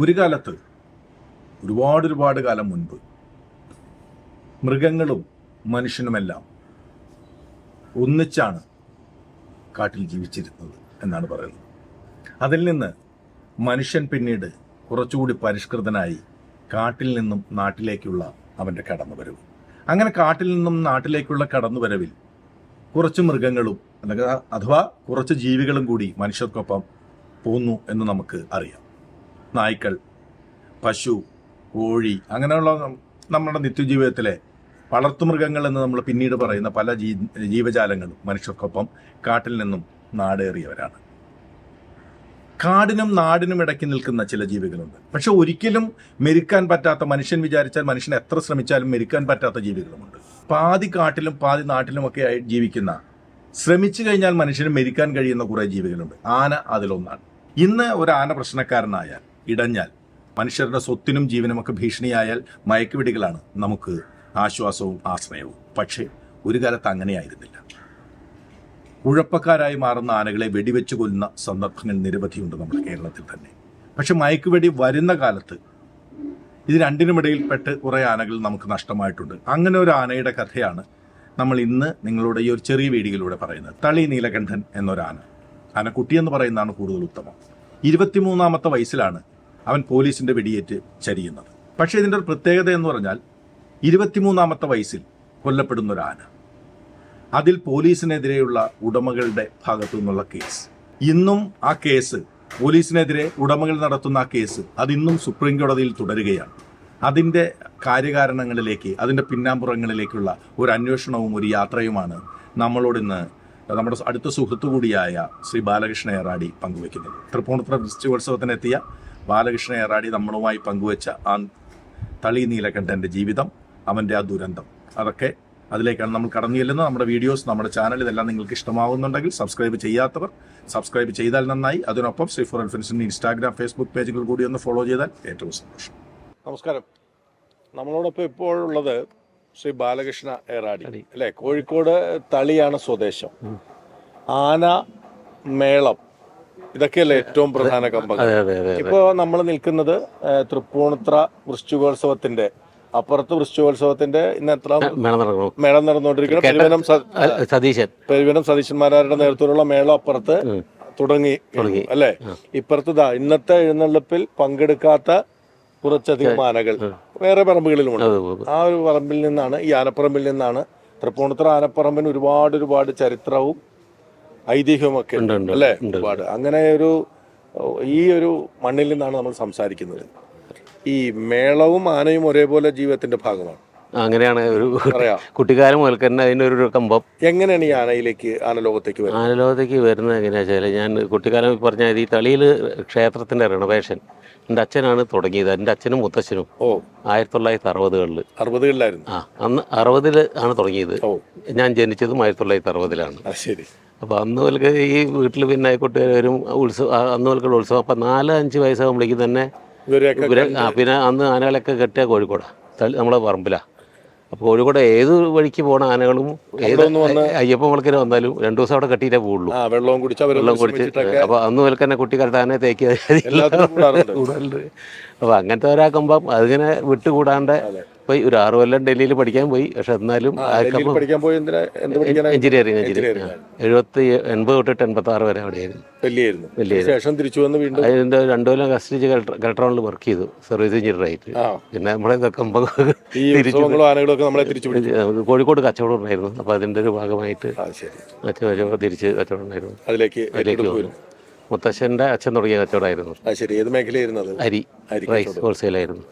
ഒരു കാലത്ത് ഒരുപാട് ഒരുപാട് കാലം മുൻപ് മൃഗങ്ങളും മനുഷ്യനുമെല്ലാം ഒന്നിച്ചാണ് കാട്ടിൽ ജീവിച്ചിരുന്നത് എന്നാണ് പറയുന്നത്. അതിൽ നിന്ന് മനുഷ്യൻ പിന്നീട് കുറച്ചുകൂടി പരിഷ്കൃതനായി കാട്ടിൽ നിന്നും നാട്ടിലേക്കുള്ള അവന്റെ കടന്നുവരവ്. അങ്ങനെ കാട്ടിൽ നിന്നും നാട്ടിലേക്കുള്ള കടന്നുവരവിൽ കുറച്ച് മൃഗങ്ങളും അല്ലെങ്കിൽ അഥവാ കുറച്ച് ജീവികളും കൂടി മനുഷ്യർക്കൊപ്പം പോന്നു എന്ന് നമുക്ക് അറിയാം. നായ്ക്കൾ പശു കോഴി അങ്ങനെയുള്ള നമ്മുടെ നിത്യജീവിതത്തിലെ വളർത്തുമൃഗങ്ങൾ എന്ന് നമ്മൾ പിന്നീട് പറയുന്ന പല ജീ ജീവജാലങ്ങളും മനുഷ്യർക്കൊപ്പം കാട്ടിൽ നിന്നും നാടേറിയവരാണ്. കാടിനും നാടിനും ഇടയ്ക്ക് നിൽക്കുന്ന ചില ജീവികളുണ്ട്. പക്ഷെ ഒരിക്കലും മെരുക്കാൻ പറ്റാത്ത മനുഷ്യൻ വിചാരിച്ചാൽ മനുഷ്യൻ എത്ര ശ്രമിച്ചാലും മെരുക്കാൻ പറ്റാത്ത ജീവികളുമുണ്ട്. പാതി കാട്ടിലും പാതി നാട്ടിലുമൊക്കെ ആയി ജീവിക്കുന്ന ശ്രമിച്ചു കഴിഞ്ഞാൽ മനുഷ്യന് മെരിക്കാൻ കഴിയുന്ന കുറേ ജീവികളുണ്ട്. ആന അതിലൊന്നാണ്. ഇന്ന് ഒരു ആന പ്രശ്നക്കാരനായാൽ ഇടഞ്ഞാൽ മനുഷ്യരുടെ സ്വത്തിനും ജീവനുമൊക്കെ ഭീഷണിയായാൽ മയക്കുവിടികളാണ് നമുക്ക് ആശ്വാസവും ആശ്രയവും. പക്ഷേ ഒരു കാലത്ത് അങ്ങനെയായിരുന്നില്ല. ഉഴപ്പക്കാരായി മാറുന്ന ആനകളെ വെടിവെച്ച് കൊല്ലുന്ന സന്ദർഭങ്ങൾ നിരവധിയുണ്ട് നമ്മുടെ കേരളത്തിൽ തന്നെ. പക്ഷെ മയക്കുവെടി വരുന്ന കാലത്ത് ഇത് രണ്ടിനുമിടയിൽപ്പെട്ട് കുറേ ആനകൾ നമുക്ക് നഷ്ടമായിട്ടുണ്ട്. അങ്ങനെ ഒരു ആനയുടെ കഥയാണ് നമ്മൾ ഇന്ന് നിങ്ങളുടെ ഈ ഒരു ചെറിയ വീഡിയോയിലൂടെ പറയുന്നത്. തളി നീലകണ്ഠൻ എന്നൊരാന. ആന ആനക്കുട്ടി എന്ന് പറയുന്നതാണ് കൂടുതൽ ഉത്തമം. ഇരുപത്തിമൂന്നാമത്തെ വയസ്സിലാണ് അവൻ പോലീസിന്റെ വെടിയേറ്റ് ചരിയുന്നത്. പക്ഷേ ഇതിന്റെ ഒരു പ്രത്യേകത എന്ന് പറഞ്ഞാൽ ഇരുപത്തിമൂന്നാമത്തെ വയസ്സിൽ കൊല്ലപ്പെടുന്ന ഒരു ആന. അതിൽ പോലീസിനെതിരെയുള്ള ഉടമകളുടെ ഭാഗത്തു നിന്നുള്ള കേസ്. ഇന്നും ആ കേസ് പോലീസിനെതിരെ ഉടമകൾ നടത്തുന്ന ആ കേസ് അതിന്നും സുപ്രീം കോടതിയിൽ തുടരുകയാണ്. അതിന്റെ കാര്യകാരണങ്ങളിലേക്ക് അതിന്റെ പിന്നാമ്പുറങ്ങളിലേക്കുള്ള ഒരു അന്വേഷണവും ഒരു യാത്രയുമാണ് നമ്മളോടിന്ന് നമ്മുടെ അടുത്ത സുഹൃത്തു കൂടിയായ ശ്രീ ബാലകൃഷ്ണ ഏറാടി പങ്കുവെക്കുന്നത് തൃപ്പൂണിത്തുറ ഫെസ്റ്റിവത്സവത്തിനെത്തിയ ബാലകൃഷ്ണ ഏറാടി നമ്മളുമായി പങ്കുവെച്ച ആ തളി നീലകണ്ഠന്റെ ജീവിതം അവന്റെ ആ ദുരന്തം. അതൊക്കെ അതിലേക്കാണ് നമ്മൾ കടന്നു ചെല്ലുന്നത് നമ്മുടെ വീഡിയോസ് നമ്മുടെ ചാനൽ ഇതെല്ലാം നിങ്ങൾക്ക് ഇഷ്ടമാവുന്നുണ്ടെങ്കിൽ സബ്സ്ക്രൈബ് ചെയ്യാത്തവർ സബ്സ്ക്രൈബ് ചെയ്താൽ നന്നായി. അതിനൊപ്പം ശ്രീ ഫോർ അൽഫൻസിന്റെ ഇൻസ്റ്റാഗ്രാം ഫേസ്ബുക്ക് പേജുകൾ കൂടി ഒന്ന് ഫോളോ ചെയ്താൽ ഏറ്റവും സന്തോഷം. നമസ്കാരം. നമ്മളോടൊപ്പം ഇപ്പോഴുള്ളത് ശ്രീ ബാലകൃഷ്ണ ഏറാടി അല്ലേ? കോഴിക്കോട് തളിയാണ് സ്വദേശം. ആന മേളം. ഇതൊക്കെയല്ലേ ഏറ്റവും പ്രധാന കമ്പങ്ങൾ. ഇപ്പോ നമ്മൾ നിൽക്കുന്നത് തൃപ്പൂണിത്ര വൃശ്ചികോത്സവത്തിന്റെ അപ്പുറത്ത് വൃശ്ചികോത്സവത്തിന്റെ ഇന്ന് എത്ര മേളം നടന്നു. മേള നടന്നുകൊണ്ടിരിക്കുന്ന. പെരുവനം സതീശൻ. പെരുവനം സതീശന്മാരുടെ നേതൃത്വത്തിലുള്ള മേള അപ്പുറത്ത് തുടങ്ങി. തുടങ്ങി. അല്ലെ? ഇപ്പുറത്ത് ദാ ഇന്നത്തെ എഴുന്നള്ളിപ്പിൽ പങ്കെടുക്കാത്ത കുറച്ചധികം ആനകൾ. വേറെ പറമ്പുകളിലുമുണ്ട്. ആ ഒരു പറമ്പിൽ നിന്നാണ് ഈ ആനപ്പറമ്പിൽ നിന്നാണ് തൃപ്പൂണിത്തുറ ആനപ്പറമ്പിന് ഒരുപാട് ഒരുപാട് ചരിത്രവും ഉണ്ട്, അല്ലേ. ഒരുപാട്. അങ്ങനെ ഒരു ഈ ഒരു മണ്ണിൽ നിന്നാണ് നമ്മൾ സംസാരിക്കുന്നത്. ഈ മേളവും ആനയും ഒരേപോലെ ജീവിതത്തിന്റെ ഭാഗമാണ്. അങ്ങനെയാണ് ഒരു കുട്ടിക്കാലം മുതൽ തന്നെ അതിന്റെ ഒരു കമ്പം എങ്ങനെയാണ് ഈ ആനയിലേക്ക് ആനലോകത്തേക്ക് വരുന്നത്? ആനലോകത്തേക്ക് വരുന്നത് എങ്ങനെയാണെന്ന് വെച്ചാൽ ഞാൻ കുട്ടിക്കാലം പറഞ്ഞ ഈ തളിയിൽ ക്ഷേത്രത്തിന്റെ റിനോവേഷൻ എന്റെ അച്ഛനാണ് തുടങ്ങിയത്. എന്റെ അച്ഛനും മുത്തച്ഛനും ഓ. ആയിരത്തി തൊള്ളായിരത്തി അറുപതുകളിൽ അറുപതുകളിലായിരുന്നു. ആ അന്ന് അറുപതിൽ ആണ് തുടങ്ങിയത്. ഞാൻ ജനിച്ചതും ആയിരത്തി തൊള്ളായിരത്തി അറുപതിലാണ് ശരി. അപ്പോൾ അന്ന് മുതൽക്ക് ഈ വീട്ടിൽ പിന്നെ കൂട്ടുകാർ വരും ഉത്സവം അന്ന് മുതൽക്കുള്ള ഉത്സവം. അപ്പോൾ നാല് അഞ്ച് വയസ്സാകുമ്പോഴേക്കും തന്നെ പിന്നെ അന്ന് ആനകളൊക്കെ കെട്ടിയ കോഴിക്കോടാ തളി- നമ്മളെ പറമ്പിലാ. അപ്പോൾ കോഴിക്കോട് ഏത് വഴിക്ക് പോണ ആനകളും ഏത് അയ്യപ്പ വന്ന് വിളക്കിന് വന്നാലും രണ്ടു ദിവസം അവിടെ കെട്ടിയിട്ടേ പോവുള്ളൂ. ആ വെള്ളവും കുടിച്ച് വെള്ളം കുടിച്ച് അപ്പോൾ അന്ന് മുതൽ തന്നെ കുട്ടിക്കാലത്ത് ആനയെ തേക്കിയ കൂടാറുണ്ട്. അപ്പോൾ അങ്ങനത്തെ ഒരാക്കുമ്പം അതിങ്ങനെ വിട്ടുകൂടാണ്ട് പോയി ഒരു ആറ് കൊല്ലം ഡൽഹിയിൽ പഠിക്കാൻ പോയി. പക്ഷെ എന്നാലും എഞ്ചിനീയറിംഗ് എഞ്ചിനീയറിംഗ്. എഴുപത്തി എൺപത് തൊട്ടിട്ട് എൺപത്തി ആറ് വരെ അവിടെയായിരുന്നു. അതിന്റെ രണ്ടു കൊല്ലം കസ്റ്റഡി കലക്ടറോണിൽ വർക്ക് ചെയ്തു. സർവീസ് എഞ്ചിനീയർ ആയിട്ട്. പിന്നെ നമ്മളെ ഇതൊക്കെ കോഴിക്കോട് കച്ചവടം ഉണ്ടായിരുന്നു അപ്പൊ അതിന്റെ ഒരു ഭാഗമായിട്ട് തിരിച്ച് കച്ചവടം ഉണ്ടായിരുന്നു അതിലേക്ക് അതിലേക്ക് ഏറ്റെടുത്ത് വന്നു. മുത്തശ്ശന്റെ അച്ഛൻ തുടങ്ങിയ കച്ചവടമായിരുന്നു. അരി. റൈസ് ഹോൾസെയിലായിരുന്നു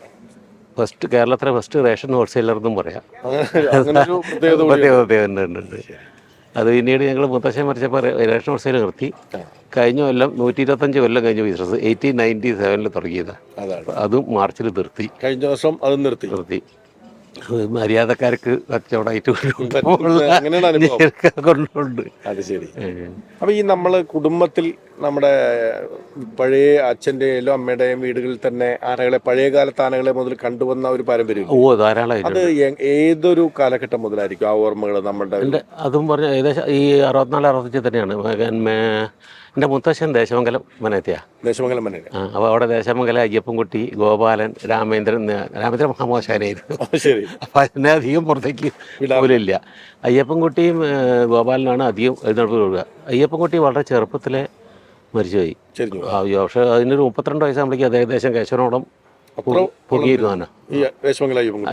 ഫസ്റ്റ് കേരളത്തിലെ ഫസ്റ്റ് റേഷൻ ഹോൾസെയിലർ എന്നും പറയാം. അങ്ങനെ അങ്ങനെ ഒരു പ്രത്യേകത കൂടി പ്രത്യേക പ്രത്യേകത ഉണ്ട്, ഉണ്ട്, ഉണ്ട്. അത് പിന്നീട് ഞങ്ങൾ മുത്തശ്ശൻ മരിച്ചപ്പോൾ റേഷൻ ഹോൾസെയിൽ നിർത്തി. കഴിഞ്ഞ കൊല്ലം നൂറ്റി ഇരുപത്തഞ്ച് കൊല്ലം കഴിഞ്ഞ ബിസിനസ് എയ്റ്റീൻ നയന്റി സെവനിൽ തുടങ്ങിയതാണ് അതാണ്. അതും മാർച്ചിൽ നിർത്തി. കഴിഞ്ഞ വർഷം അത് നിർത്തി. നിർത്തി. മര്യാദക്കാർക്ക് കച്ചവടമായിട്ട് കൊണ്ടുണ്ട്. അത് ശരി. അപ്പൊ ഈ നമ്മൾ കുടുംബത്തിൽ നമ്മുടെ പഴയ അച്ഛന്റെയും അമ്മയുടെയും വീടുകളിൽ തന്നെ ആനകളെ പഴയ കാലത്ത് ആനകളെ മുതൽ കണ്ടുവന്ന ഒരു പാരമ്പര്യം ഓ ധാരാളം അത് ഏതൊരു കാലഘട്ടം മുതലായിരിക്കും ആ ഓർമ്മകൾ നമ്മുടെ അതും പറഞ്ഞ ഏകദേശം ഈ അറുപത്തിനാല് അറുപത്തഞ്ച് തന്നെയാണ്. എന്റെ മുത്തശ്ശൻ ദേശമംഗലം മനത്തിയ ദേശമംഗലം മന്നെ അപ്പോൾ അവിടെ ദേശമംഗല അയ്യപ്പൻകുട്ടി ഗോപാലൻ രാമേന്ദ്രൻ രാമേന്ദ്രൻ മഹാമോശാനായിരുന്നു. ശരി. അപ്പം അതിനെ അധികം പുറത്തേക്ക് പോലില്ല. അയ്യപ്പൻകുട്ടിയും ഗോപാലനാണ് അധികം എഴുന്നേൽപ്പ് കൊടുക്കുക അയ്യപ്പൻകുട്ടി വളരെ ചെറുപ്പത്തിലെ മരിച്ചുപോയി. പക്ഷേ അതിനൊരു മുപ്പത്തിരണ്ട് വയസ്സാകുമ്പോഴേക്കും അത് ഏകദേശം കേശവനോളം പൊങ്ങിയിരുന്നു തന്നെ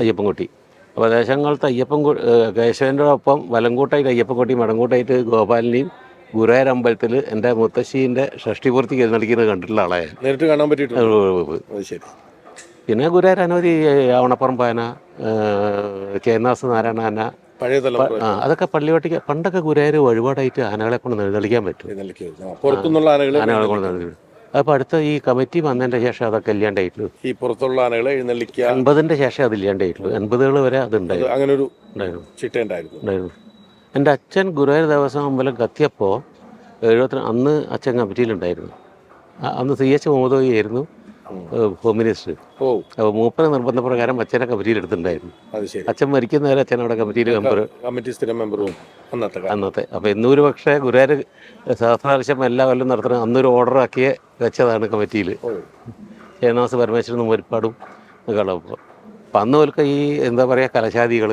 അയ്യപ്പൻകുട്ടി. അപ്പോൾ ദേശങ്ങളത്തെ അയ്യപ്പൻ കേശവന്റെ ഒപ്പം വലങ്കൂട്ടായിട്ട് അയ്യപ്പൻകുട്ടി മടങ്കൂട്ടായിട്ട് ഗോപാലിനെയും ഗുരുവായൂരമ്പലത്തിൽ എന്റെ മുത്തശ്ശീന്റെ ഷഷ്ടിപൂർത്തിക്ക് എഴുന്നള്ളിക്കുന്നത് കണ്ടിട്ടുള്ള ആളായ നേരിട്ട് കാണാൻ പറ്റിയിട്ടുണ്ട്? പിന്നെ ഗുരുവായൂർ അനവധി ആവണപ്പുറം പാന ചേന്നാസ് നാരായണ പഴയ തലമുറ ആ അതൊക്കെ പള്ളിവട്ടിക്ക് പണ്ടൊക്കെ ഗുരുവായൂർ വഴിപാടായിട്ട് ആനകളെ കൊണ്ട് എഴുന്നള്ളിക്കാൻ പറ്റും. പുറത്തുനിന്നുള്ള ആനകൾ ആനകളെ കൊണ്ട് എഴുന്നള്ളി അപ്പോൾ അടുത്ത ഈ കമ്മിറ്റി വന്നതിന്റെ ശേഷം അതൊക്കെ ഇല്ലാണ്ടായിട്ടുള്ളൂ ഈ പുറത്തുള്ള ആനകളെ എഴുന്നള്ളിക്കുക. എൺപതിന്റെ ശേഷം അത് ഇല്ലാണ്ടായിട്ടുള്ളൂ എൺപതുകൾ വരെ അതുണ്ടായിരുന്നു അങ്ങനെ ഒരു ഉണ്ടായിരുന്നു. എന്റെ ഉണ്ടായിരുന്നു. എന്റെ അച്ഛൻ ഗുരുവായൂർ ദേവസ്വം അമ്പലം കത്തിയപ്പോൾ എഴുപത്തി അന്ന് അച്ഛൻ കമ്മിറ്റിയിലുണ്ടായിരുന്നു അന്ന് സി എച്ച് മുഹമ്മദ് ആയിരുന്നു. ഹോം മിനിസ്റ്റർ ഓ. അപ്പോൾ നിർബന്ധ പ്രകാരം അച്ഛനെ കമ്മിറ്റിയിൽ എടുത്തിട്ടുണ്ടായിരുന്നു. അച്ഛൻ മരിക്കുന്നവരെ അച്ഛൻ അവിടെ കമ്മിറ്റിയിൽ മെമ്പർ കമ്മിറ്റി സ്ഥിരം മെമ്പറും അന്നത്തെ അന്നത്തെ. അപ്പോൾ ഇന്നൊരു പക്ഷേ ഗുരുവായൂർ സഹസ്രാവശ്യം എല്ലാ കൊല്ലം നടത്തണം അന്നൊരു ഓർഡർ ആക്കിയ വെച്ചതാണ് കമ്മിറ്റിയിൽ. ഓ. ചേനാസ് പരമേശ്വരനും ഒരുപാടും കളപ്പോൾ അപ്പം അന്ന് പോലൊക്കെ ഈ എന്താ പറയുക കലശാദികൾ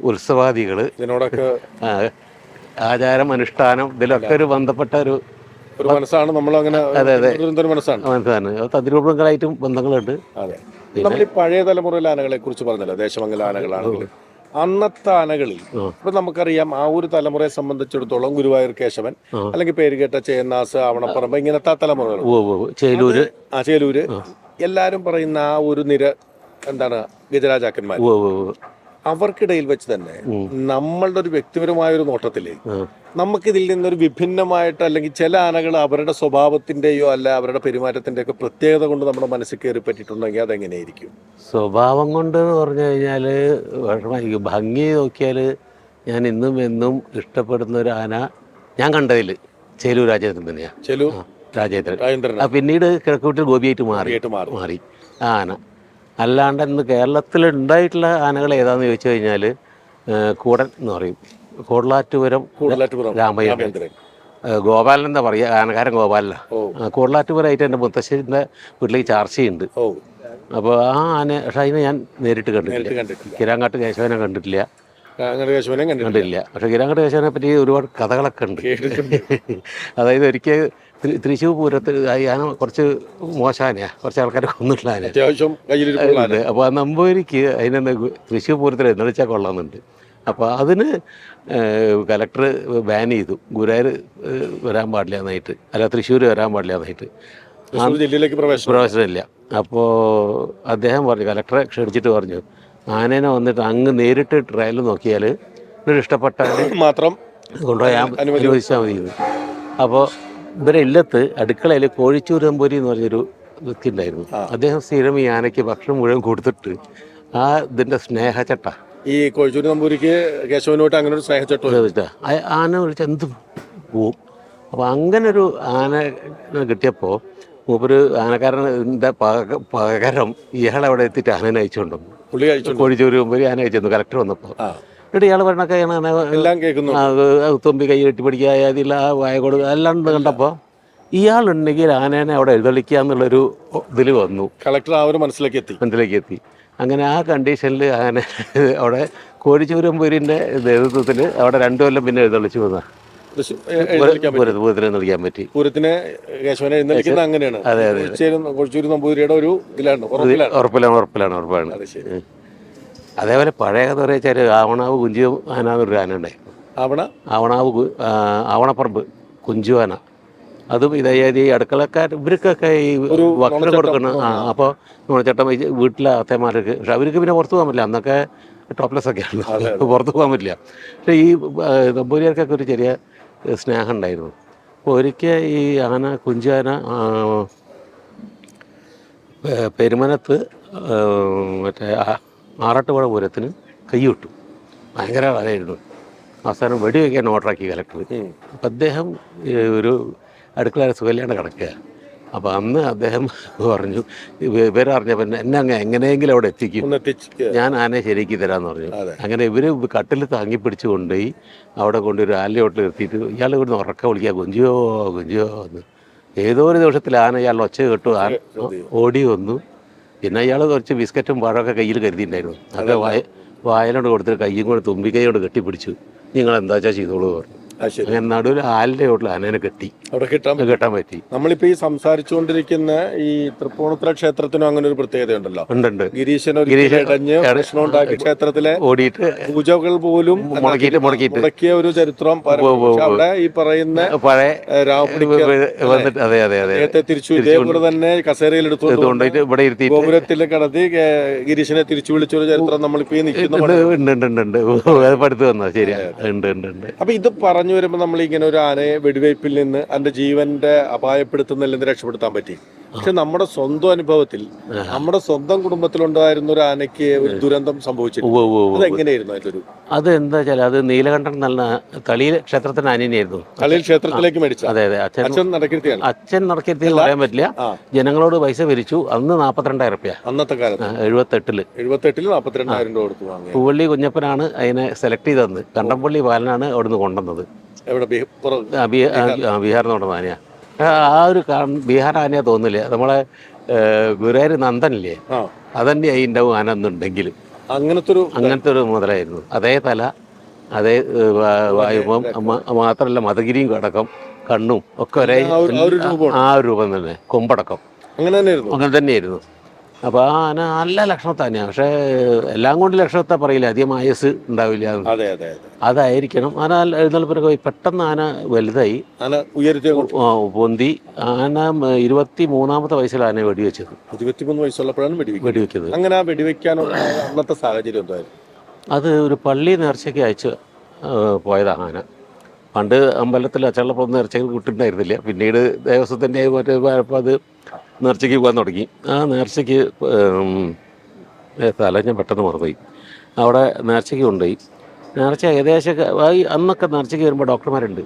ഉത്സവാദികൾ ഇതിനോടൊക്കെ ആചാരം അനുഷ്ഠാനം ഇതിലൊക്കെ ഒരു ബന്ധപ്പെട്ട ഒരു ഒരു മനസ്സാണ് നമ്മൾ അങ്ങനെ മനസ്സാണ്. മനസ്സാണ്. തദ്രൂപങ്ങളായിട്ടും ബന്ധങ്ങളുണ്ട്. അതെ. നമ്മൾ ഈ പഴയ തലമുറയിലെ ആനകളെ കുറിച്ച് പറഞ്ഞല്ലോ. ദേശമംഗല ആനകളാണെങ്കിൽ അന്നത്തെ ആനകളിൽ ഇപ്പൊ നമുക്കറിയാം ആ ഒരു തലമുറയെ സംബന്ധിച്ചിടത്തോളം ഗുരുവായൂർ കേശവൻ അല്ലെങ്കിൽ പേരുകേട്ട ചേന്നാസ് ആവണപ്പറമ്പ് ഇങ്ങനത്തെ ആ തലമുറകൾ. ചേലൂര് ആ ചേലൂര് എല്ലാരും പറയുന്ന ആ ഒരു നിര എന്താണ് ഗജരാജാക്കന്മാർ. അവർക്കിടയിൽ വെച്ച് തന്നെ നമ്മളുടെ ഒരു വ്യക്തിപരമായ ഒരു നോട്ടത്തിൽ നമുക്ക് നമുക്കിതിൽ നിന്നൊരു വിഭിന്നമായിട്ട് അല്ലെങ്കിൽ ചില ആനകൾ അവരുടെ സ്വഭാവത്തിന്റെയോ അല്ല അവരുടെ പെരുമാറ്റത്തിന്റെയോ ഒക്കെ പ്രത്യേകത കൊണ്ട് നമ്മുടെ മനസ്സിൽ കയറി പറ്റിയിട്ടുണ്ടെങ്കിൽ അതെങ്ങനെയായിരിക്കും? സ്വഭാവം കൊണ്ട് എന്ന് പറഞ്ഞു കഴിഞ്ഞാൽ ഭംഗി നോക്കിയാൽ ഞാൻ ഇന്നും എന്നും ഇഷ്ടപ്പെടുന്ന ഒരു ആന ഞാൻ കണ്ടതിൽ ചേലു രാജേന്ദ്രൻ തന്നെയാണ് ചെലു രാജേന്ദ്രൻ. പിന്നീട് കിഴക്കൂട്ടിൽ ഗോപിയായിട്ട് മാറി. മാറി. മാറി. ആ ആന. അല്ലാണ്ട് ഇന്ന് കേരളത്തിൽ ഉണ്ടായിട്ടുള്ള ആനകൾ ഏതാന്ന് ചോദിച്ചു കഴിഞ്ഞാൽ കൂടൻ എന്ന് പറയും. കൂടലാറ്റുപുരം രാമയ്യ ഗോപാലൻ എന്താ പറയുക ആനക്കാരൻ ഗോപാലന. കൂടലാറ്റുപുരമായിട്ട് എന്റെ മുത്തശ്ശന്റെ വീട്ടിലേക്ക് ചാർച്ചയുണ്ട്. അപ്പോൾ ആ ആന പക്ഷേ അതിനെ ഞാൻ നേരിട്ട് കണ്ടിട്ടില്ല. കിരാങ്ങാട്ട് കേശവനെ കണ്ടിട്ടില്ല. കേശവനെ കണ്ടിട്ടില്ല. പക്ഷേ കിരാങ്ങാട്ട് കേശവനെ പറ്റി ഒരുപാട് കഥകളൊക്കെ ഉണ്ട്. അതായത് ഒരിക്കൽ തൃശ്ശൂർ പൂരത്തിൽ ആന കുറച്ച് മോശാനയാ കുറച്ച് ആൾക്കാരെ കൊന്നിട്ടുള്ള ആന. അത്യാവശ്യം അപ്പോൾ ആ നമ്പൂരിക്ക് അതിനെ തൃശ്ശൂർ പൂരത്തിൽ എഴുന്നള്ളിച്ചാൽ കൊള്ളാമെന്നുണ്ട്. അപ്പോൾ അതിന് കലക്ടർ ബാൻ ചെയ്തു. ഗുരുവായൂർ വരാൻ പാടില്ല എന്നായിട്ട്. അല്ല തൃശ്ശൂർ വരാൻ പാടില്ല എന്നായിട്ട്. ജില്ലയിലേക്ക് പ്രവേശനം. പ്രവേശനമില്ല അപ്പോൾ അദ്ദേഹം പറഞ്ഞു കലക്ടറെ ക്ഷണിച്ചിട്ട് പറഞ്ഞു ആനേനെ വന്നിട്ട് അങ്ങ് നേരിട്ട് ട്രയൽ നോക്കിയാൽ ഇവർ ഇഷ്ടപ്പെട്ട മാത്രം കൊണ്ടുപോയി അനുവദിച്ചാൽ മതി. അപ്പോൾ ഇവരെ ഇല്ലത്ത് അടുക്കളയിൽ കോഴിച്ചൂരമ്പൊരി എന്ന് പറഞ്ഞൊരു വ്യക്തി ഉണ്ടായിരുന്നു അദ്ദേഹം സ്ഥിരം ഈ ആനയ്ക്ക് ഭക്ഷണം മുഴുവൻ കൊടുത്തിട്ട് ആ ഇതിന്റെ സ്നേഹച്ചട്ട ഈ കോഴിച്ചൂർ നമ്പൂരിക്ക് കേശവനോട്ട് അങ്ങനെ ഒരു സ്നേഹച്ചട്ട ആന വിളിച്ച് എന്ത് പോവും? അപ്പോൾ അങ്ങനെ ഒരു ആന കിട്ടിയപ്പോൾ മൂപ്പര് ആനക്കാരന്റെ പക പകരം ഇയാൾ അവിടെ എത്തിയിട്ട് ആനനെ അയച്ചുകൊണ്ടു. പുള്ളി കോഴിച്ചൂർ മുമ്പ് ആന അയച്ചു കലക്ടർ വന്നപ്പോൾ എന്നിട്ട് ഇയാൾ പറഞ്ഞൊക്കെ എല്ലാം കേൾക്കുന്നു. അത് തുമ്പി കൈ കെട്ടിപ്പിടിക്കുക പിടിക്കുക അതില്ല വായ കൊടുക്കുക എല്ലാം കണ്ടപ്പോൾ ഇയാളുണ്ടെങ്കിൽ ആനേനെ അവിടെ എഴുതളിക്കുക എന്നുള്ളൊരു ഇതിൽ വന്നു. കളക്ടർ ആ ഒരു മനസ്സിലേക്ക് എത്തി. മനസ്സിലേക്ക് എത്തി. അങ്ങനെ ആ കണ്ടീഷനിൽ ആന അവിടെ കോഴിച്ചൂരമ്പൂരിന്റെ നേതൃത്വത്തിൽ അവിടെ രണ്ടു കൊല്ലം പിന്നെ എഴുതളിച്ചു വന്ന പൂരത്തിന് എഴുന്നള്ളിക്കാൻ പറ്റി. പൂരത്തിന് കേശവനെ എഴുന്നള്ളിക്കുന്ന അങ്ങനെയാണ്. കോഴിച്ചേരി കോഴിച്ചൂർ നമ്പൂതിരിയുടെ ഒരു ഇതിലാണ് ഉറപ്പിലാണ്. ഉറപ്പിലാണ് ഉറപ്പാണ്. അത് അതേപോലെ പഴയ കഥ പറയാച്ചാൽ ആവണാവ് കുഞ്ചു ആന എന്നൊരു ആന ഉണ്ടായിരുന്നു ആവണ? ആവണാവ് ആവണപ്പറമ്പ് കുഞ്ചു ആന. അതും ഇതേ ഈ അടുക്കളക്കാർ ഇവർക്കൊക്കെ ഈ വക്ര കൊടുക്കണം ആ അപ്പോൾ ചേട്ടൻ വീട്ടിലെ അത്തേമാർക്ക് പക്ഷെ അവർക്ക് പിന്നെ പുറത്തു പോകാൻ പറ്റില്ല. അന്നൊക്കെ ടോപ്ലെസ് ഒക്കെയാണ് പുറത്ത് പോകാൻ പറ്റില്ല. പക്ഷേ ഈ നമ്പൂരിയർക്കൊക്കെ ഒരു ചെറിയ സ്നേഹം ഉണ്ടായിരുന്നു അപ്പോൾ ഒരിക്കൽ ഈ ആന കുഞ്ചാന പെരുമനത്ത് മറ്റേ ആറാട്ടുപുഴ പൂരത്തിന് കൈയിട്ടു. ഭയങ്കര വലയായിരുന്നു. അവസാനം വെടിവെക്കാൻ ഓർഡറാക്കി കലക്ടർ അപ്പം അദ്ദേഹം ഒരു അടുക്കള സുഖല്യാണ്ട് കിടക്കുക അപ്പോൾ അന്ന് അദ്ദേഹം പറഞ്ഞു ഇവരറിഞ്ഞപ്പോൾ എന്നെ അങ്ങ് എങ്ങനെയെങ്കിലും അവിടെ എത്തിക്കും. ഞാൻ ആനയെ ശരിയാക്കി തരാമെന്ന് പറഞ്ഞു. അങ്ങനെ ഇവർ കട്ടിൽ താങ്ങി പിടിച്ച് കൊണ്ടുപോയി അവിടെ കൊണ്ടൊരു ഒരു ആലിലോട്ട് നിർത്തിയിട്ട് ഇയാൾ ഇവിടുന്ന് ഉറക്ക വിളിക്കുക ഗുഞ്ചിയോ ഗുഞ്ചിയോ എന്ന്. ഏതോ ഒരു ദിവസത്തിൽ ആന ഇയാൾ ഒച്ച കേട്ടു ആന ഓടി വന്നു. പിന്നെ അയാൾ കുറച്ച് ബിസ്ക്കറ്റും പഴമൊക്കെ കയ്യിൽ കരുതിയിട്ടുണ്ടായിരുന്നു. അതൊക്കെ വായ വായനോട് കൊടുത്തിട്ട് കയ്യും കൂടെ തുമ്പിക്കൈ കൊണ്ട് കെട്ടിപ്പിടിച്ചു. നിങ്ങൾ എന്താ വെച്ചാൽ ചെയ്തോളൂ പറഞ്ഞു. അങ്ങനെ നടുവിൽ ആലിന്റെ ചോട്ടിൽ ആനേനെ കെട്ടി. അവിടെ കിട്ടാൻ കെട്ടാൻ പറ്റി. നമ്മളിപ്പോ ഈ സംസാരിച്ചുകൊണ്ടിരിക്കുന്ന ഈ തൃപ്പൂണിത്തുറ ക്ഷേത്രത്തിനും അങ്ങനെ ഒരു പ്രത്യേകതയുണ്ടല്ലോ ഉണ്ടുണ്ട്. ഗിരീശൻ ഇടഞ്ഞ് പ്രശ്നം ഉണ്ടാക്കിയ ക്ഷേത്രത്തിലെ ഓടിയിട്ട് പൂജകൾ പോലും മുടക്കിയിട്ട് മുടക്കിയിട്ട്. മുടക്കിയ ഒരു ചരിത്രം അവിടെ ഈ പറയുന്ന പഴയ വന്നിട്ട് അതെ അതെ അതെ. അദ്ദേഹത്തെ തിരിച്ചു ഇതേപോലെ തന്നെ കസേരയിൽ എടുത്തുകൊണ്ട് ഇവിടെ ഇരുത്തി ഗോപുരത്തിൽ കടത്തി ഗിരീശനെ തിരിച്ചു വിളിച്ചൊരു ചരിത്രം നമ്മളിപ്പോ നിൽക്കുന്നുണ്ട് നിൽക്കുന്ന ഉണ്ട് ഉണ്ട് ഉണ്ട് ഉണ്ട്. ഉണ്ട് അത് പഠിത്തു വന്നത്. ശരിയാ. ഉണ്ട് ഉണ്ട് ഉണ്ട്. അപ്പൊ ഇത് പറഞ്ഞു വരുമ്പോൾ നമ്മൾ ഇങ്ങനെ ഒരു ആനയെ വെടിവയ്പിൽ നിന്ന് അതിന്റെ ജീവന്റെ അപായപ്പെടുത്തുന്നതിൽ നിന്ന് രക്ഷപ്പെടുത്താൻ പറ്റി. പക്ഷെ നമ്മുടെ സ്വന്തം അനുഭവത്തിൽ നമ്മുടെ സ്വന്തം കുടുംബത്തിലുണ്ടായിരുന്ന ഒരു ആനയ്ക്ക് ഒരു ദുരന്തം സംഭവിച്ചു എങ്ങനെയായിരുന്നു ഉവ്വ് ഉവ്വ്. അതെങ്ങനെയായിരുന്നു അത് എന്താ വെച്ചാൽ അത് നീലകണ്ഠൻ നല്ല തളിയിൽ ക്ഷേത്രത്തിന് അനിയനായിരുന്നു തളിയിൽ ക്ഷേത്രത്തിലേക്ക് മേടിച്ചു. അതെ അതെ. അച്ഛൻ അച്ഛൻ നടക്കിരുത്തിയാണ്. അച്ഛൻ നടക്കിയെത്തി പറയാൻ പറ്റില്ല. ജനങ്ങളോട് പൈസ പിരിച്ചു. അന്ന് നാപ്പത്തിരണ്ടായിരം റുപ്യ. അന്നത്തെ കാലത്ത്. എഴുപത്തെട്ടിൽ. എഴുപത്തെട്ടിൽ നാപ്പത്തിരണ്ടായിരം രൂപ കൊടുത്തു പൂവള്ളി കുഞ്ഞപ്പനാണ് അതിനെ സെലക്ട് ചെയ്തത് കണ്ടംപള്ളി ബാലനാണ് അവിടുന്ന് കൊണ്ടുവന്നത്. എവിടെ? ബി- പുറ- ആ, ആ, ആനയാ. ഒരു കാരണം ബീഹാർ ആനയാ തോന്നില്ല നമ്മളെ ഗുരുവായൂർ നന്ദനില്ലേ? അതന്നെ അതിന്റെ ആന എന്നുണ്ടെങ്കിൽ അങ്ങനത്തെ ഒരു അങ്ങനത്തെ ഒരു മുതലായിരുന്നു. അതേ തല അതേ വായുപം മാത്രമല്ല മതഗിരിയും അടക്കം കണ്ണും ഒക്കെ ഒരേ ആ ഒരു-. ആ രൂപം തന്നെ കൊമ്പടക്കം. അങ്ങനെ തന്നെയായിരുന്നു? അങ്ങനെ തന്നെയായിരുന്നു. അപ്പോൾ ആ ആന നല്ല ലക്ഷണത്തെ തന്നെയാണ് പക്ഷേ എല്ലാം കൊണ്ട് ലക്ഷണത്തെ പറയില്ല? അധികം ആയസ് ഉണ്ടാവില്ല. അതെ അതെ അതെ. അതായിരിക്കണം. ആന എഴുന്നേൽപ്പിനൊക്കെ പെട്ടെന്ന് ആന വലുതായി. ആന പൊന്തി. ആന ഇരുപത്തി മൂന്നാമത്തെ വയസ്സിൽ ആന വെടിവെച്ചത്. ഇരുപത്തിമൂന്ന് വയസ്സുള്ളപ്പോഴാണ് വെടിവെക്കുന്നത്. വെടിവെച്ചത് അങ്ങനെ ആ വെടിവെക്കാനുള്ള അന്നത്തെ സാഹചര്യം എന്തായിരുന്നു? അത് ഒരു പള്ളി നേർച്ചയ്ക്ക് അയച്ച് പോയതാണ് ആന. പണ്ട് അമ്പലത്തിൽ അച്ചള്ളപ്പുറം നേർച്ചയ്ക്ക് കിട്ടുന്നുണ്ടായിരുന്നില്ല. പിന്നീട് ദേവസ്വത്തിന്റെ മറ്റേ അത് നേർച്ചയ്ക്ക് പോകാൻ തുടങ്ങി. ആ നേർച്ചയ്ക്ക് തല സ്ഥലം ഞാൻ പെട്ടെന്ന് മറന്നുപോയി. അവിടെ നേർച്ചയ്ക്ക് കൊണ്ടുപോയി. നേർച്ച ഏകദേശം അന്നൊക്കെ നേർച്ചയ്ക്ക് വരുമ്പോൾ ഡോക്ടർമാരുണ്ട്.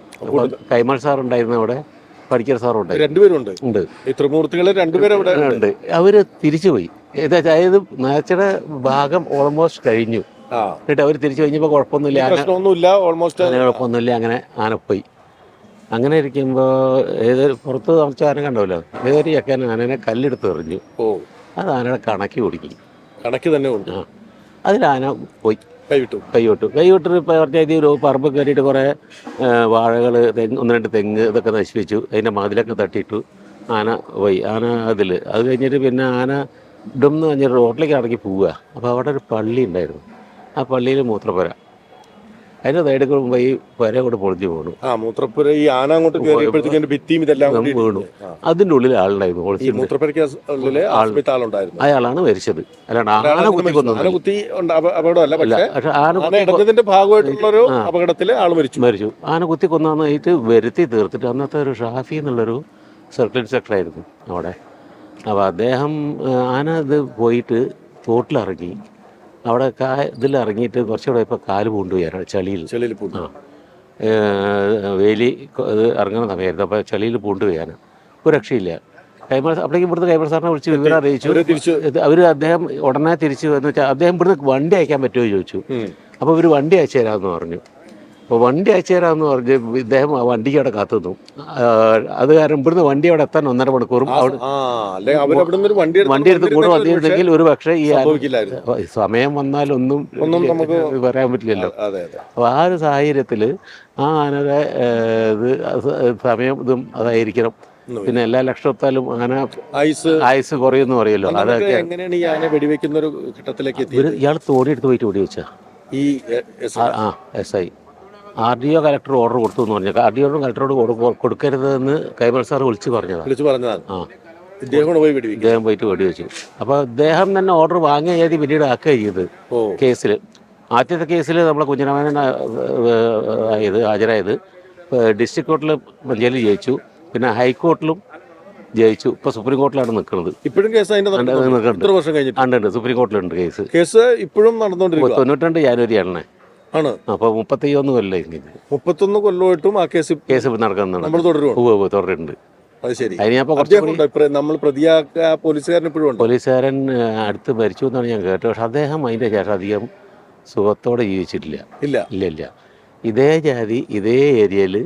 കൈമൾ സാറുണ്ടായിരുന്നു അവിടെ പഠിക്കൽ സാറും രണ്ടുപേരുണ്ട്. രണ്ടുപേരും ഉണ്ട്. ഈ ത്രിമൂർത്തികളെ രണ്ടുപേരും ഉണ്ട്. അവർ അവർ തിരിച്ചു പോയി. ഏതാ അതായത് നേർച്ചയുടെ ഭാഗം ഓൾമോസ്റ്റ് കഴിഞ്ഞു. എന്നിട്ട് അവർ തിരിച്ചു കഴിഞ്ഞപ്പോൾ കുഴപ്പമൊന്നുമില്ല. ആന ഓൾമോസ്റ്റ് കുഴപ്പമൊന്നുമില്ല അങ്ങനെ ആന പോയി അങ്ങനെ ഇരിക്കുമ്പോൾ ഏതൊരു പുറത്ത് താമസിച്ച ആന കണ്ടല്ലോ ഏതൊരു ചക്കൻ ആനനെ കല്ലെടുത്ത് എറിഞ്ഞു. ഓ. അത് ആനയുടെ കണക്കി ഒടുക്കി കണക്ക് തന്നെ ഉണ്ട് ആ. അതിൽ ആന പോയി. കൈവിട്ടു. കൈവിട്ടു. കൈവിട്ട് പറഞ്ഞാൽ പറഞ്ഞ ഒരു പറമ്പ് കയറിയിട്ട് കുറേ വാഴകൾ തെങ്ങ് ഒന്ന് രണ്ട് തെങ്ങ് ഇതൊക്കെ നശിപ്പിച്ചു. അതിന്റെ മതിലൊക്കെ തട്ടിയിട്ടു ആന പോയി. ആന അതിൽ അത് കഴിഞ്ഞിട്ട് പിന്നെ ആന ഇടും എന്ന് കഴിഞ്ഞിട്ട് റോട്ടിലേക്ക് ഇറങ്ങി പോവുക. അപ്പോൾ അവിടെ ഒരു പള്ളി ഉണ്ടായിരുന്നു. ആ പള്ളിയിൽ മൂത്രപ്പുര. അതിന്റെ സൈഡിൽ മുമ്പ് ഈ പുര കൂടെ പൊളിഞ്ഞു പോകണു ആ മൂത്രപ്പുര ഈ ആന അങ്ങോട്ട് കയറിയപ്പോഴത്തേക്കും അതിന്റെ ഭിത്തിയും ഇതെല്ലാം വീണു. അതിന്റെ ഉള്ളിൽ ആളുണ്ടായിരുന്നു ഒളിച്ചിട്ട് മൂത്രപ്പുരയ്ക്ക് ഉള്ളിൽ ആളുണ്ടായിരുന്നു. അയാളാണ് മരിച്ചത്. അല്ലാണ്ട് ആന കുത്തി ആന കൊന്നു കുത്തി അപകടമല്ല പക്ഷേ ആന ഭാഗമായിട്ടുള്ള ഒരു അപകടത്തിൽ ആൾ മരിച്ചു. മരിച്ചു. ആന കുത്തി കൊന്നായിട്ട് വരുത്തി തീർത്തിട്ട് അന്നത്തെ ഒരു ഷാഫി എന്നുള്ളൊരു സർക്കിൾ സെക്രട്ടറായിരുന്നു അവിടെ. അപ്പോൾ അദ്ദേഹം ആന ഇത് പോയിട്ട് തോട്ടിലിറങ്ങി. അവിടെ കാ ഇതിലിറങ്ങിയിട്ട് കുറച്ചുകൂടെ ഇപ്പോൾ കാൽ പൂണ്ടുപോയാണ് ചളിയിൽ. ചളിയിൽ പൂണ്ട്. ആ. വേലി ഇത് ഇറങ്ങുന്ന സമയമായിരുന്നു അപ്പോൾ ചളിയിൽ പൂണ്ടുപോയാണ് ഒരു രക്ഷയില്ല. കൈമൾ അപ്പോഴേക്കും ഇവിടുത്തെ കൈമൾ സാറിനെ വിളിച്ച് വിവരം അറിയിച്ചു. അവർ അദ്ദേഹം ഉടനെ തിരിച്ച് വന്നു വെച്ചാൽ അദ്ദേഹം ഇവിടുന്ന് വണ്ടി അയക്കാൻ പറ്റുമോ ചോദിച്ചു. അപ്പോൾ ഇവർ വണ്ടി അയച്ചു തരാമെന്ന് പറഞ്ഞു. അപ്പോൾ വണ്ടി അയച്ചു തരാമെന്ന് പറഞ്ഞ് ഇദ്ദേഹം ആ വണ്ടിക്ക് അവിടെ കാത്തുന്നു അത് കാരണം ഇവിടുന്ന് വണ്ടി അവിടെ എത്താൻ ഒന്നര മണിക്കൂറും അവിടെ വണ്ടി എടുത്ത് എടുത്ത് കൂടെ വന്നിരുന്നെങ്കിൽ ഒരു പക്ഷേ ഈ സമയം വന്നാലൊന്നും ഒന്നും നമുക്ക് പറയാൻ പറ്റില്ലല്ലോ. അപ്പോൾ ആ ഒരു സാഹചര്യത്തിൽ ആ ആനയുടെ ഇത് സമയം ഇതും അതായിരിക്കണം. പിന്നെ എല്ലാ ലക്ഷത്താലും ആന ആയുസ്. കുറയുന്നു പറയല്ലോ നമുക്ക് അതൊക്കെ എങ്ങനെയാണ് ഈ ആന വെടിവെക്കുന്ന ഒരു ഘട്ടത്തിലേക്ക് ഇയാൾ തോടിയെടുത്ത് പോയിട്ട് ഓടി വെച്ചാ. ഈ ആ S I. R D O collector order കൊടുത്തു എന്ന് പറഞ്ഞു. ആർ ഡി ഒ കലക്ടറോട് കൊടു- കൊടുക്കരുതെന്ന് കൈമൾ സാർ വിളിച്ച് പറഞ്ഞതാണ് വിളിച്ചു പറഞ്ഞതാണ്. ആ. ഇദ്ദേഹം പോയി വെടിവെക്കും. ഇദ്ദേഹം പോയിട്ട് വെടിവെച്ചു. അപ്പോൾ അദ്ദേഹം തന്നെ ഓർഡർ വാങ്ങിയ ചെയ്തി പിന്നീട് ആക്കുക ചെയ്ത് കേസിൽ ആദ്യത്തെ കേസിൽ നമ്മളെ കുഞ്ഞിരാമൻ ആയത് ഹാജരായത് ഡിസ്ട്രിക്ട് കോർട്ടിൽ മഞ്ചേരി ജയിച്ചു. പിന്നെ ഹൈക്കോർട്ടിലും ജയിച്ചു. ഇപ്പൊ സുപ്രീം കോർട്ടിലാണ് നിൽക്കുന്നത്. ഇപ്പോഴും കേസ് അതിന്റെ വർഷം സുപ്രീം കോർട്ടിലുണ്ട് കേസ്. കേസ് ഇപ്പോഴും നടന്നുകൊണ്ടിരിക്കും തൊണ്ണൂറ്റി രണ്ട് ജാനുവരിയാണ്. ആണ്. അപ്പോൾ മുപ്പത്തയ്യൊന്ന് കൊല്ലം ഇങ്ങനെ. മുപ്പത്തൊന്ന് കൊല്ലമായിട്ടും ആ കേസ് കേസ് നടക്കുന്നുണ്ട് നമ്മൾ തുടരുവാണ്. തുടരുന്നുണ്ട് അത് ശരി. അതിന് ഞാൻ ഇപ്പോൾ കുറച്ച് അദ്ദേഹം ഉണ്ടോ? ഇപ്പഴും നമ്മൾ പ്രതിയാക്ക പോലീസുകാരൻ ഇപ്പോഴും പോലീസുകാരൻ അടുത്ത് മരിച്ചു എന്നാണ് ഞാൻ കേട്ടത്. പക്ഷെ അദ്ദേഹം അതിന്റെ ശേഷം അധികം സുഖത്തോടെ ജീവിച്ചിട്ടില്ല. ഇല്ല. ഇല്ല ഇല്ല. ഇതേ ജാതി ഇതേ ഏരിയയിൽ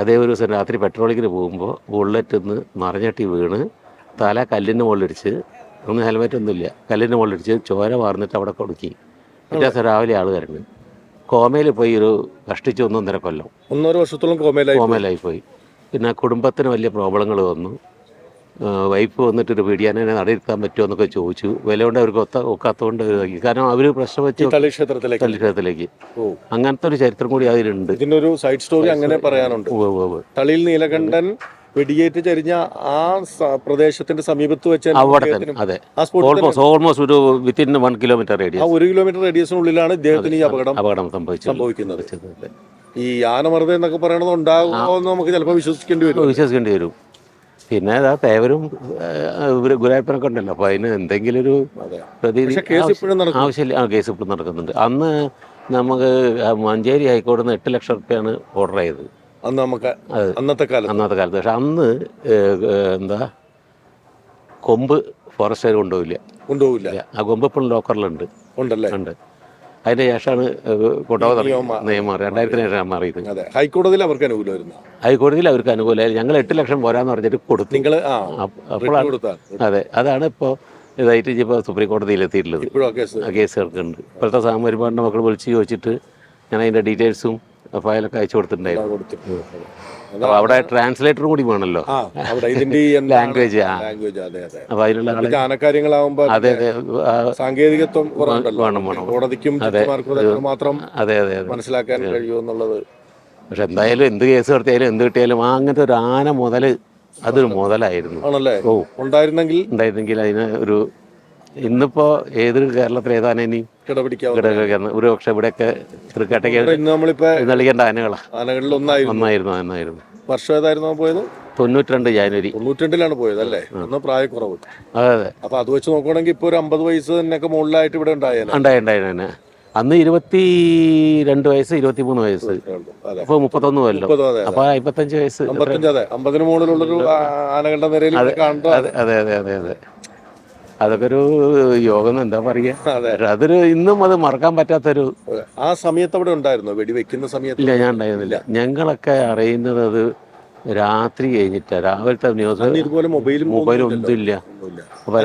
അതേ ഒരു ദിവസം രാത്രി പെട്രോളിങ്ങിന് പോകുമ്പോൾ ബുള്ളറ്റ് നിന്ന് മറിഞ്ഞട്ടി വീണ് തല കല്ലിന്റെ മുകളിലിടിച്ച് ഒന്നും ഹെൽമെറ്റ് ഒന്നുമില്ല. കല്ലിന്റെ മുകളിലിടിച്ച് ചോര വാർന്നിട്ട് അവിടെ കൊടുക്കി. പിറ്റേ ദിവസം രാവിലെ ആൾ കരണ്ട് കോമയിൽ പോയി ഒരു കഷ്ടിച്ച് ഒന്നൊന്നര കൊല്ലം. ഒന്നര വർഷത്തോളം കോമയിലായി കോമയിലായി പോയി. പിന്നെ കുടുംബത്തിന് വലിയ പ്രോബ്ലങ്ങൾ വന്നു. വൈഫ് വന്നിട്ട് ഒരു പീഡിയാനെ നടയിരുത്താൻ പറ്റുമോ എന്നൊക്കെ ചോദിച്ചു. വില കൊണ്ട് അവർക്ക് ഒത്ത ഒക്കാത്തതുകൊണ്ട് ഇതാക്കി. കാരണം അവർ പ്രശ്നം വെച്ച് തള്ളിക്ഷേത്രത്തിലേക്ക്. അങ്ങനത്തെ ഒരു ചരിത്രം കൂടി അതിലുണ്ട്. ഇതിന്റെ ഒരു സൈഡ് സ്റ്റോറി അങ്ങനെ പറയാനുണ്ട്. തളിയിൽ നീലകണ്ഠൻ വെടിയേറ്റ് ചരിഞ്ഞ ആ പ്രദേശത്തിന്റെ സമീപത്ത് വെച്ച് അതെ. ഓൾമോസ്റ്റ് ഒരു വിത്തിൻ വൺ കിലോമീറ്റർ ആ റേഡിയസ് ഒരു കിലോമീറ്റർ റേഡിയസിനുള്ളിലാണ് ഇദ്ദേഹത്തിന് ഈ അപകടം അപകടം സംഭവിക്കുന്നത്. ഈ ആനമർദ്ദം എന്നൊക്കെ പറയണത് ഉണ്ടാകുമോ എന്ന് നമുക്ക് ചിലപ്പോൾ വിശ്വസിക്കേണ്ടി വരും. വിശ്വസിക്കേണ്ടി വരും. പിന്നെ അതാ തേവരും ഇവർ ഗുരുവായൂരപ്പനൊക്കെ ഉണ്ടല്ലോ. അപ്പൊ അതിന് എന്തെങ്കിലും ഒരു ആവശ്യമില്ല. ആ കേസ് ഇപ്പോഴും നടക്കുന്നുണ്ട്. അന്ന് നമുക്ക് മഞ്ചേരി ഹൈക്കോടതിയിൽ നിന്ന് എട്ട് ലക്ഷം റുപ്യാണ് ഓർഡർ ചെയ്തത് അന്ന് നമുക്ക് അന്നത്തെ കാലത്ത്. അന്നത്തെ കാലത്ത്. പക്ഷെ അന്ന് എന്താ കൊമ്പ് ഫോറസ്റ്റുകാർ കൊണ്ടുപോകില്ല കൊണ്ടുപോകില്ല. ആ കൊമ്പ് ഇപ്പോഴും ലോക്കറിലുണ്ട്. ഉണ്ടല്ലേ? ഉണ്ട്. അതിന്റെ ശേഷമാണ് നിയമം രണ്ടായിരത്തിന് ശേഷം മാറിയത്. ഹൈക്കോടതിയിൽ അവർക്ക് അനുകൂലമായിരുന്നു. ഹൈക്കോടതിയിൽ അവർക്ക് അനുകൂലമായിരുന്നു. ഞങ്ങൾ എട്ട് ലക്ഷം പോരാന്ന് പറഞ്ഞിട്ട് കൊടുത്തു. നിങ്ങൾ അപ്പോഴാണ് അതെ. അതാണ് ഇപ്പോൾ ഇതായിട്ട് ഇപ്പോൾ സുപ്രീം കോടതിയിൽ എത്തിയിട്ടുള്ളത് കേസ് കേൾക്കുന്നുണ്ട് ഇപ്പോഴത്തെ സാമൂഹ്യ മക്കൾ വിളിച്ച് ചോദിച്ചിട്ട് ഞാൻ അതിന്റെ ഡീറ്റെയിൽസും ഫയലൊക്കെ അയച്ചു കൊടുത്തിട്ടുണ്ടായിരുന്നു. അവിടെ ട്രാൻസ്ലേറ്റർ കൂടി വേണമല്ലോ ലാംഗ്വേജ് അപ്പൊ ലാംഗ്വേജ് അതെ അതെ സാങ്കേതികത്വം വേണം, വേണം. കോടതിക്കും മാത്രം അതെ അതെ അതെ. മനസ്സിലാക്കാൻ കഴിയുമെന്നുള്ളത് പക്ഷെ എന്തായാലും എന്ത് കേസ് നടത്തിയാലും എന്ത് കിട്ടിയാലും ആ അങ്ങനത്തെ ഒരു ആന മുതൽ അതൊരു മുതലായിരുന്നു. ആണല്ലേ? ഓ. ഉണ്ടായിരുന്നെങ്കിൽ ഉണ്ടായിരുന്നെങ്കിൽ അതിന് ഒരു ഇന്നിപ്പോൾ ഏത് കേരളത്തിൽ ഏതാണ് ഇനി ഒരു പക്ഷെ ഇവിടെയൊക്കെ തൃക്കാട്ടേക്ക് ആനകളാണ് ഒന്നായിരുന്നു. ഒന്നായിരുന്നു വർഷം ഏതായിരുന്നു പോയത്? തൊണ്ണൂറ്റിരണ്ട് ജാനുവരി. തൊണ്ണൂറ്റിരണ്ടിലാണ് പോയത് അല്ലേ? അന്ന് പ്രായക്കുറവ്. അതെ അതെ. അപ്പൊ അത് വെച്ച് നോക്കുകയാണെങ്കിൽ ഇപ്പൊ ഒരു അമ്പത് വയസ്സ് തന്നെയൊക്കെ മുകളിലായിട്ട് ഇവിടെ ഉണ്ടായിരുന്നു അന്ന് ഇരുപത്തി രണ്ട് വയസ്സ്. ഇരുപത്തി മൂന്ന് വയസ്സ് അപ്പൊ മുപ്പത്തൊന്ന് കൊല്ലം അപ്പൊ അമ്പത്തഞ്ച് വയസ്സ് മുകളിലുള്ളൊരു ആ- ആനകളുടെ നിരയിൽ അതെ അതെ അതെ അതെ. അതൊക്കെ ഒരു യോഗം എന്താ പറയുക അതെ. അതൊരു ഇന്നും അത് മറക്കാൻ പറ്റാത്തൊരു ആ സമയത്ത് അവിടെ ഉണ്ടായിരുന്നു? വെടിവെക്കുന്ന സമയത്ത്? ഇല്ല ഞാൻ ഉണ്ടായിരുന്നില്ല. ഞങ്ങളൊക്കെ അറിയുന്നത് അത് രാത്രി കഴിഞ്ഞിട്ടാ. രാവിലത്തെ ന്യൂസ് ഇതുപോലെ മൊബൈലും മൊബൈലും ഒന്നും ഇല്ല. ഇല്ല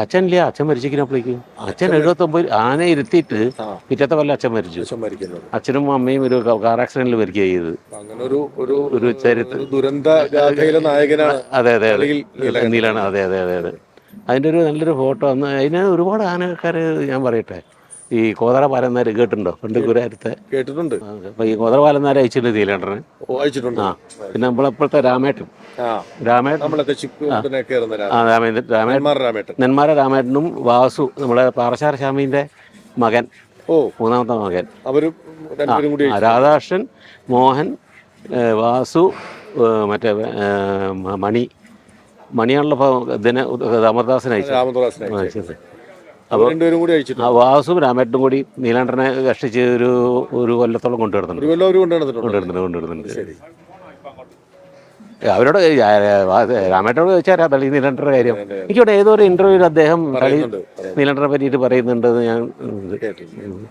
അച്ഛൻ ഇല്ല. അച്ഛൻ മരിച്ചിരിക്കുന്നപ്പോഴേക്കും അച്ഛൻ എഴുപത്തൊമ്പത് ആന ഇരുത്തിയിട്ട് പിറ്റത്തെ കൊല്ലം അച്ഛൻ മരിച്ചു. അച്ഛനും അമ്മയും ഒരു കാർ ആക്സിഡന്റിൽ മരിക്കുക ചെയ്തത്. ഒരു ചരിത്ര ദുരന്ത അതെ അതെ അതെ. നീലാണ്. അതെ അതെ അതെ അതെ. അതിന്റെ ഒരു നല്ലൊരു ഫോട്ടോ അന്ന് അതിന് ഒരുപാട് ആനക്കാർ ഞാൻ പറയട്ടെ ഈ കോതറ പാലന്നാർ കേട്ടിട്ടുണ്ടോ? പണ്ട് ഗുരാരത്തെ കേട്ടിട്ടുണ്ട് അപ്പൊ ഈ കോതറ പാലന്നാരെ അയച്ചിട്ടുണ്ട് വായിച്ചിട്ടുണ്ട് ആ പിന്നെ നമ്മളപ്പോഴത്തെ രാമേട്ടൻ. രാമേട്ടൻ. നെന്മാര രാമേട്ടനും വാസു നമ്മുടെ പാറശാല സ്വാമിന്റെ മകൻ. ഓ. മൂന്നാമത്തെ മകൻ. അവരും രാധാകൃഷ്ണൻ മോഹൻ വാസു മറ്റേ മണി. മണിയാണല്ലോ ദിന ഇതിനെ അമർദാസന് അയച്ചത്. അയച്ചത്. രണ്ടുപേരും കൂടി വാസും രാമേട്ടനും കൂടി നീലാണ്ടനെ കഷ്ടിച്ച് ഒരു ഒരു കൊല്ലത്തോളം കൊണ്ടുവരുന്നുണ്ട്. കൊണ്ടുവരുന്നുണ്ട് അവരോട് രാമേട്ടനോട് ചോദിച്ചാൽ തളി നീലണ്ടരുടെ കാര്യം. എനിക്കിവിടെ ഏതോ ഒരു ഇന്റർവ്യൂവിൽ അദ്ദേഹം തളി പറയുന്നുണ്ട് നീലണ്ടനെ പറ്റിയിട്ട് പറയുന്നുണ്ടെന്ന് ഞാൻ കേട്ടിട്ടുണ്ട്.